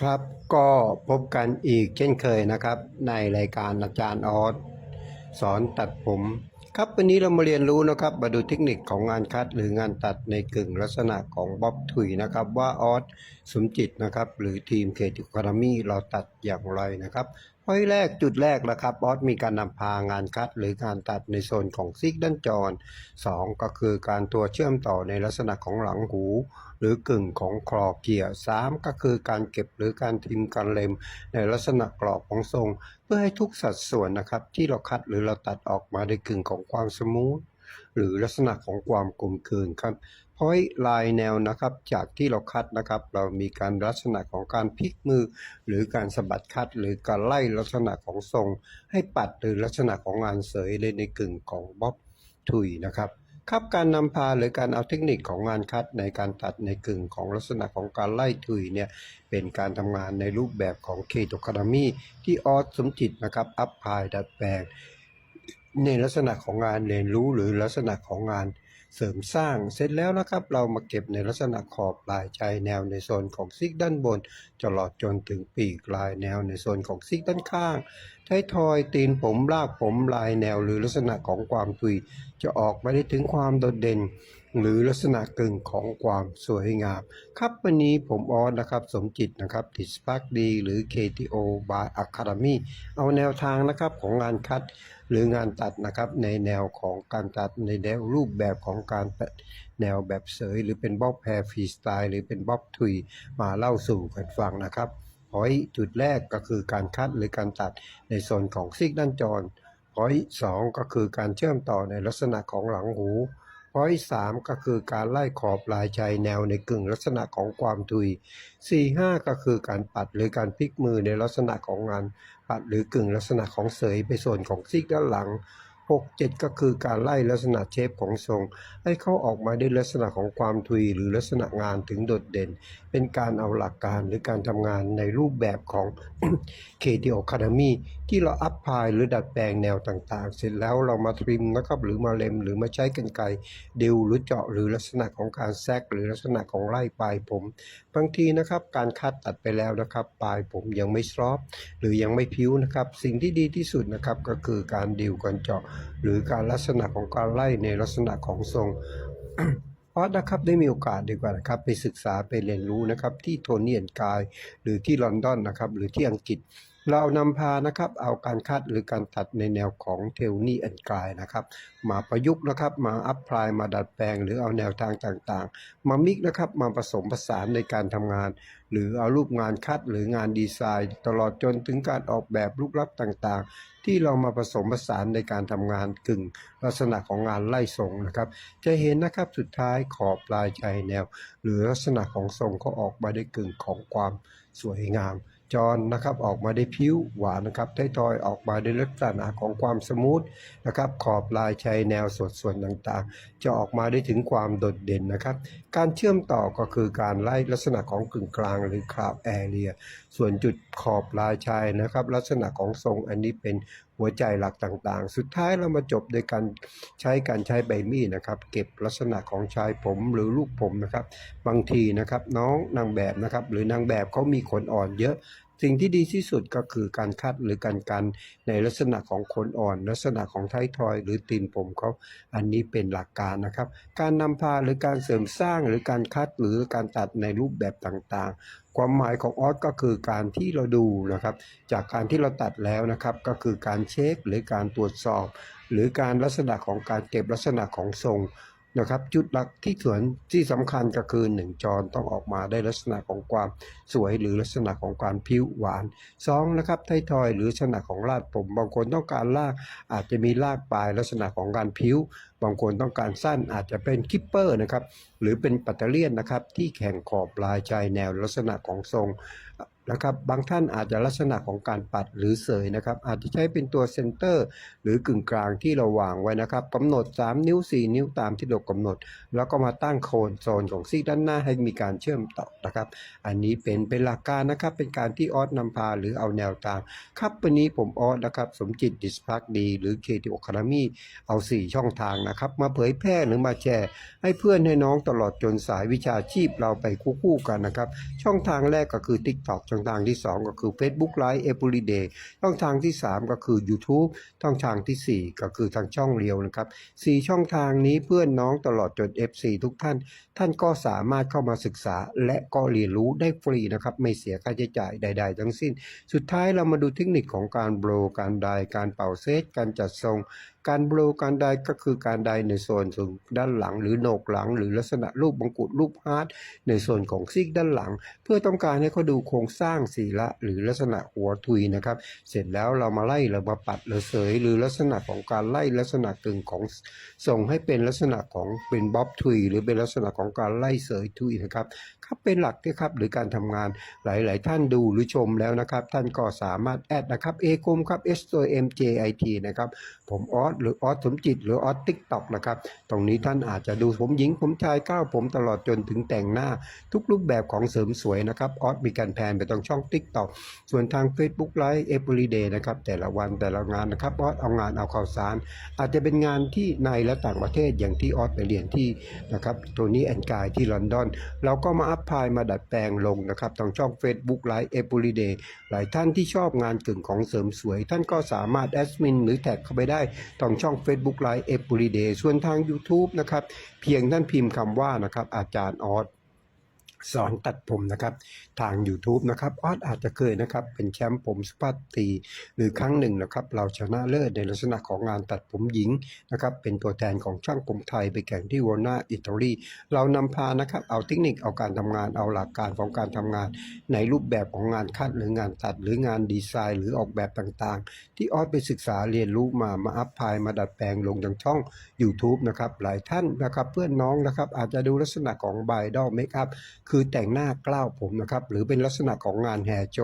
ครับก็พบกันอีกเช่นเคยนะครับ ในรายการอาจารย์ออสสอนตัดผม ครับวันนี้เรามาเรียนรู้นะครับมาดูเทคนิคของงานคัดหรืองานตัดในกึ่งลักษณะของบ๊อบถุยนะครับ ว่าออสสมจิตนะครับ หรือทีมเคติคารามีเราตัดอย่างไรนะครับพอยแรกจุดแรกนะครับออสมีการนำพางานคัดหรืองานตัดในโซนของซิกด้านจรสองก็คือการตัวเชื่อมต่อในลักษณะของหลังหู หรือกึ่งของคลอเกียร์สามก็คือการเก็บหรือการทิมการเล็ม ในลักษณะกรอบของทรง เพื่อให้ทุกสัดส่วนนะครับ ที่เราคัดหรือเราตัดออกมาในกึ่งของความสมูทหรือลักษณะของความกลมกลืนครับเพราะลายแนวนะครับจากที่เราคัดนะครับ เรามีการลักษณะของการพลิกมือ หรือการสะบัดคัด หรือการไล่ลักษณะของทรง ให้ปัดหรือลักษณะของงานเสยเลยในกึ่งของบ๊อบทุยนะครับ ครับการนำพาหรือการเอาเทคนิคของงานคัดในการตัดในกึ่งของลักษณะของการไล่ถุยเนี่ยเป็นการทำงานในรูปแบบของเคโตคารามีที่ออสสมจิตนะครับอัพพายดัดแปลงในลักษณะของงานเรียนรู้หรือลักษณะของงาน เสริมสร้างเสร็จแล้วนะครับ เรามาเก็บในลักษณะขอบลายชายแนวในโซนของซิกด้านบนตลอดจนถึงปีกลายแนวในโซนของซิกด้านข้างท้ายทอยตีนผมรากผมลายแนวหรือลักษณะของความตุย จะออกมาได้ถึงความโดดเด่น หรือลักษณะกึ่งของความสวยงาม ครับวันนี้ผมออสนะครับสมจิตนะครับติดสปาร์กดีหรือ KTO by Academy เอาแนวทางนะครับของงานคัดหรืองานตัดนะครับในแนวของการตัดในแนวรูปแบบของการแนวแบบเสย หรือเป็นบ๊อบแพรฟรีสไตล์หรือเป็นบ๊อบทุยมาเล่าสู่กันฟังนะครับพอยจุดแรกก็คือการคัดหรือการตัดในโซนของซิกด้านจรพอยสองก็คือการเชื่อมต่อในลักษณะของหลังหู อยสามก็คือการไล่ขอบลายชายแนวในกึ่งลักษณะของความทุยสี่ห้าก็คือการปัดหรือการพลิกมือในลักษณะของงานปัดหรือกึ่งลักษณะของเสยไปส่วนของซีกด้านหลัง 6 7 ก็คือการไล่ลักษณะเชฟของทรง ให้เข้าออกมาได้ลักษณะของความทุยหรือลักษณะงานถึงโดดเด่น เป็นการเอาหลักการหรือการทำงานในรูปแบบของ KTO Academy ที่เราอัพพายหรือดัดแปลงแนวต่างๆ เสร็จแล้วเรามาทริมนะครับหรือมาเล็มหรือมาใช้กันไกรดิวหรือเจาะหรือลักษณะของการแซกหรือลักษณะของไล่ปลายผม บางทีนะครับการคัดตัดไปแล้วนะครับ ปลายผมยังไม่ซอฟหรือยังไม่พิ้วนะครับ สิ่งที่ดีที่สุดนะครับก็คือการดิวการเจาะหรือการลักษณะของการไล่ในลักษณะของทรงเพราะนะครับได้มีโอกาสดีกว่านะครับ ไปศึกษาไปเรียนรู้นะครับ ที่โทนี่แอนกาย หรือที่ลอนดอนนะครับ หรือที่อังกฤษ เรานำพานะครับเอาการคัดหรือการตัดในแนวของเทลนี่แอนกายนะครับ มาประยุกต์นะครับ มาอัพพลายมาดัดแปลง หรือเอาแนวทางต่างๆ มามิกนะครับมาผสมผสานในการทำงาน หรือเอารูปงานคัดหรืองานดีไซน์ ตลอดจนถึงการออกแบบรูปลักษณ์ต่างๆ ที่เรามาผสมผสานในการทำงานกึ่ง ลักษณะของงานไล่ทรงนะครับ จะเห็นนะครับสุดท้ายขอบลายชายแนว หรือลักษณะของทรงก็ออกมาได้กึ่งของความสวยงาม จอนนะครับออกมาได้ผิวหวานนะครับท้ายทอยออกมาได้ลักษณะของความสมูทนะครับขอบลายชายแนวส่วนส่วนต่างๆ จะออกมาได้ถึงความโดดเด่นนะครับ การเชื่อมต่อก็คือการไล่ลักษณะของกึ่งกลางหรือคราบแอเรีย ส่วนจุดขอบลายชายนะครับ ลักษณะของทรงอันนี้เป็น หัวใจหลักต่างๆ สุดท้ายเรามาจบโดยการใช้การใช้ใบมีดนะครับ เก็บลักษณะของชายผมหรือลูกผมนะครับ บางทีนะครับน้องนางแบบนะครับ หรือนางแบบเขามีขนอ่อนเยอะ สิ่งที่ดีที่สุดก็คือการคัดหรือการกันในลักษณะของขนอ่อน ลักษณะของท้ายทอย หรือตีนผมเขาอันนี้เป็นหลักการนะครับ การนำพาหรือการเสริมสร้างหรือการคัดหรือการตัดในรูปแบบต่างๆ ความหมายของออสก็คือการที่เราดูนะครับ จากการที่เราตัดแล้วนะครับ ก็คือการเช็คหรือการตรวจสอบ หรือการลักษณะของการเก็บลักษณะของทรง นะครับจุดหลักที่ส่วนที่สำคัญก็คือหนึ่งจรต้องออกมาได้ลักษณะของความสวยหรือลักษณะของการผิวหวานสองนะครับไททอยหรือลักษณะของลาดผม บางคนต้องการลากอาจจะมีลากปลายลักษณะของการผิว บางคนต้องการสั้นอาจจะเป็นคิปเปอร์นะครับ หรือเป็นปัตเตอร์เลียนนะครับ ที่แข่งขอบลายชายแนวลักษณะของทรงนะครับ บางท่านอาจจะลักษณะของการปัดหรือเสยนะครับ อาจจะใช้เป็นตัวเซนเตอร์ หรือกึ่งกลางที่เราวางไว้นะครับกำหนด 3 นิ้ว 4 นิ้วตามที่เรากำหนด แล้วก็มาตั้งโคนโซนของซีกด้านหน้าให้มีการเชื่อมต่อนะครับ อันนี้เป็นเป็นหลักการนะครับ เป็นการที่ออสนำพาหรือเอาแนวทาง ครับวันนี้ผมออสนะครับ สมจิตดิสพักดี หรือเคทีโอคารามีเอา 4 ช่องทางนะครับ มาเผยแพร่หรือมาแชร์ ให้เพื่อนให้น้องตลอดจนสายวิชาชีพเราไปคู่กันนะครับ ช่องทางแรกก็คือ TikTok ช่องทางที่ 2 ก็คือ Facebook Live Everyday ช่องทางที่ 3 ก็คือ YouTube ช่องทางทีสี่ 4 ก็คือทางช่องเรียวนะครับ4ช่องทางนี้เพื่อนน้องตลอดจน FC ทุกท่าน ท่านก็สามารถเข้ามาศึกษาและก็เรียนรู้ได้ฟรีนะครับไม่เสียค่าใช้จ่ายใด ๆ ทั้งสิ้น สุดท้ายเรามาดูเทคนิคของการโบรการไดการเป่าเซตการจัดทรงการโบรการไดก็คือการไดในโซนส่วนด้านหลัง หรือโหนกหลัง หรือลักษณะรูปมงกุฎรูปฮาร์ดในส่วนของซีกด้านหลัง เพื่อต้องการให้เขาดูโครงสร้างศีละหรือลักษณะหัวทุยนะครับ เสร็จแล้วเรามาไล่เรามาปัดหรือเสยหรือลักษณะของการไล่ลักษณะกึ่งของส่งให้เป็นลักษณะของเป็นบ๊อบทุย หรือเป็นลักษณะของการไล่เสยทุยนะครับครับเป็นหลักนะครับหรือการทำงานหลาย ๆ ท่านดูหรือชมแล้วนะครับ ท่านก็สามารถแอดนะครับเอกมครับ S ตัว M J I T นะครับผมออสหรือออสสมจิต หรือออสติ๊กต็อกนะครับ ตรงนี้ท่านอาจจะดูผมหญิงผมชายก้าวผมตลอดจนถึงแต่งหน้า ทุกรูปแบบของเสริมสวยนะครับออสมีการแพนไปตรงช่อง TikTok ส่วนทาง Facebook Live Everyday นะครับแต่ละวันแต่ละงานนะครับออสเอางานเอาข่าวสาร อาจจะเป็นงานที่ในและต่างประเทศอย่างที่ออสไปเรียนที่นะครับตัวนี้แอนกายที่ลอนดอนเราก็มาอัพพายมาดัดแปลงลงนะครับทางช่อง Facebook Live Everyday หลายท่านที่ชอบงานกึ่งของเสริมสวย ท่านก็สามารถแอดมินหรือแท็กเข้าไปได้ทางช่อง Facebook Live Everyday ส่วนทาง YouTube นะครับ เพียงท่านพิมพ์คำว่านะครับอาจารย์ออส สอนตัดผมนะครับ ทาง YouTube นะครับออสอาจจะเคยนะครับ เป็นแชมป์ผมสุภาพตี หรือครั้งหนึ่งนะครับ เราชนะเลิศในลักษณะของงานตัดผมหญิงนะครับ เป็นตัวแทนของช่างผมไทยไปแข่งที่วอนาอิตาลีเรานำพานะครับ เอาเทคนิคเอาการทำงานเอาหลักการของการทำงาน ในรูปแบบของงานคัดหรืองานตัดหรืองานดีไซน์ หรือออกแบบต่างๆ ที่ออสไปศึกษาเรียนรู้มามาอัพพายมาดัดแปลงลงทางช่อง YouTube นะครับหลายท่านนะครับเพื่อนน้องนะครับอาจจะดูลักษณะของบายดอลเมคอัพคือแต่งหน้ากล้าวผมนะครับ หรือเป็นลักษณะของงานแฮร์โจ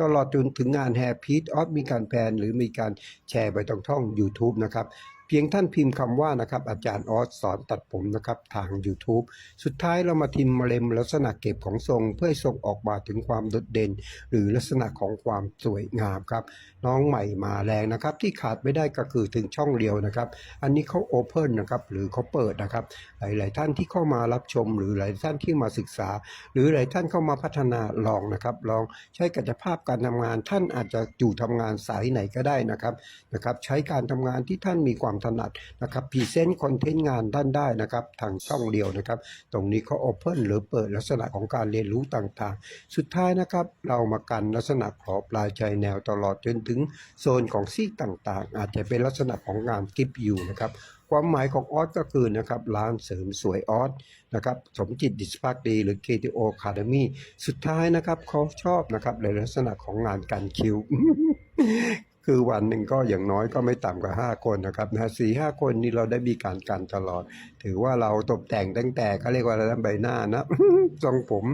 ตลอดจนถึงงานแฮร์พีทออฟมีการแพลนหรือมีการแชร์ไปตรงท่อง YouTube นะครับ เพียงท่านพิมพ์คำว่านะครับอาจารย์ออสสอนตัดผมนะครับทาง YouTube สุดท้ายเรามาทิมมาเล็มลักษณะเก็บของทรงเพื่อให้ทรงออกมาถึงความโดดเด่น หรือลักษณะของความสวยงามครับ น้องใหม่มาแรงนะครับ ที่ขาดไม่ได้ก็คือถึงช่องเดียวนะครับ อันนี้เขาโอเพนนะครับหรือเขาเปิดนะครับ หลาย ๆ ท่านที่เข้ามารับชม หรือหลายท่านที่มาศึกษา หรือหลายท่านเข้ามาพัฒนาลองนะครับ ลองใช้กายภาพการทำงาน ท่านอาจจะอยู่ทำงานสายไหนก็ได้นะครับนะครับ ใช้การทำงานที่ท่านมีความถนัดนะครับพรีเซนต์คอนเทนต์งานด้านได้นะครับทางช่องเดียวนะครับ ตรงนี้เขาโอเพนหรือเปิดลักษณะของการเรียนรู้ต่างๆ สุดท้ายนะครับ เรามากันลักษณะขอบลายชายแนวตลอดจนถึงโซนของซีกต่างๆ อาจจะเป็นลักษณะของงานกิฟต์อยู่นะครับความหมายของออสก็คือนะครับร้านเสริมสวยออสนะครับสมจิตดิสพักดีหรือ KTO Academy สุดท้ายนะครับเขาชอบนะครับในลักษณะของงานการคิว คือวันหนึ่งก็อย่างน้อยก็ไม่ต่ำกว่า 5 คนนะครับนะสี่ห้าคนนี้เราได้มีการกันตลอดถือว่าเราตกแต่งตั้งแต่เขาเรียกว่าอะไรนะใบหน้านะทรงผม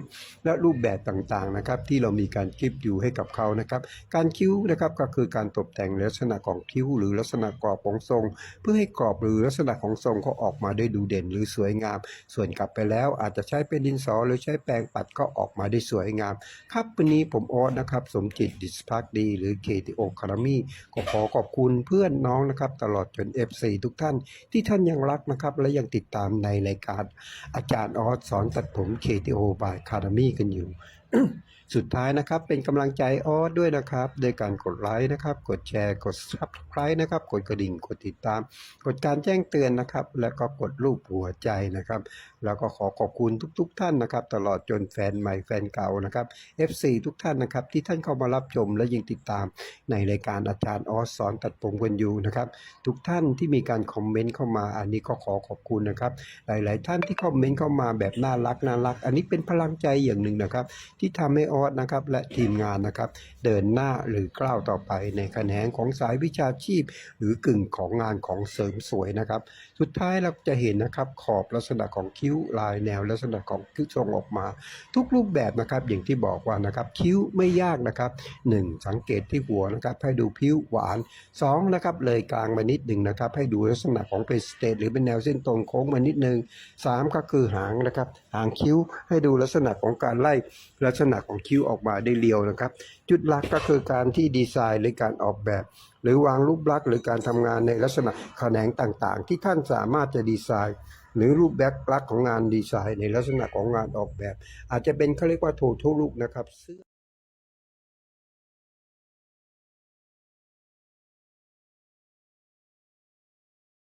และรูปแบบต่างๆนะครับ ที่เรามีการคิดอยู่ให้กับเขานะครับ การคิ้วนะครับก็คือการตกแต่งลักษณะของคิ้ว หรือลักษณะกรอบของทรง เพื่อให้กรอบหรือลักษณะของทรงเขาออกมาได้ดูเด่นหรือสวยงาม ส่วนกลับไปแล้วอาจจะใช้เป็นดินสอหรือใช้แปรงปัดก็ออกมาได้สวยงาม ครับวันนี้ผมโออสนะครับ สมจิตดิสพักดี หรือ KTO c a d e m y ก็ขอขอบคุณเพื่อนน้องนะครับ ตลอดจน FC ทุกท่านที่ท่านยังรักนะครับและยังติดตามในรายการอาจารย์ออสสอนตัดผม KTO by Academy กันอยู่ สุดท้ายนะครับเป็นกำลังใจออสด้วยนะครับ โดยการกดไลค์นะครับ กดแชร์กด subscribe นะครับ กดกระดิ่งกดติดตาม กดการแจ้งเตือนนะครับ แล้วก็กดรูปหัวใจนะครับ แล้วก็ขอขอบคุณทุกๆท่านนะครับ ตลอดจนแฟนใหม่แฟนเก่านะครับ FC ทุกท่านนะครับ ที่ท่านเข้ามารับชมและยังติดตาม ในรายการอาจารย์ออสสอนตัดผมกันอยู่นะครับ ทุกท่านที่มีการคอมเมนต์เข้ามา อันนี้ก็ขอขอบคุณนะครับ หลาย ๆ ท่านที่คอมเมนต์เข้ามาแบบน่ารักน่ารัก อันนี้เป็นพลังใจอย่างหนึ่งนะครับ ที่ทำให้ออสนะครับและทีมงานนะครับ เดินหน้าหรือก้าวต่อไปในแขนงของสายวิชาชีพ หรือกึ่งของงานของเสริมสวยนะครับ สุดท้ายเราจะเห็นนะครับขอบลักษณะของคิ้วลายแนวลักษณะของคิ้วทรงออกมา ทุกรูปแบบนะครับอย่างที่บอกว่านะครับคิ้วไม่ยากนะครับ 1. สังเกตที่หัวนะครับให้ดูผิวหวาน 2. นะครับเลยกลางมานิดหนึ่งนะครับให้ดูลักษณะของเป็นสเตทหรือเป็นแนวเส้นตรงโค้งมานิดหนึ่ง 3. ก็คือหางนะครับหางคิ้วให้ดูลักษณะของการไล่ลักษณะของคิ้วออกมาได้เรียวนะครับ จุดหลักก็คือการที่ดีไซน์หรือการออกแบบ หรือวางรูปลักษณ์หรือการทำงานในลักษณะแขนงต่างๆ ที่ท่านสามารถจะดีไซน์ หรือรูปแบบลักษณ์ของงานดีไซน์ในลักษณะของงานออกแบบ อาจจะเป็นเขาเรียกว่าโททุลุกนะครับ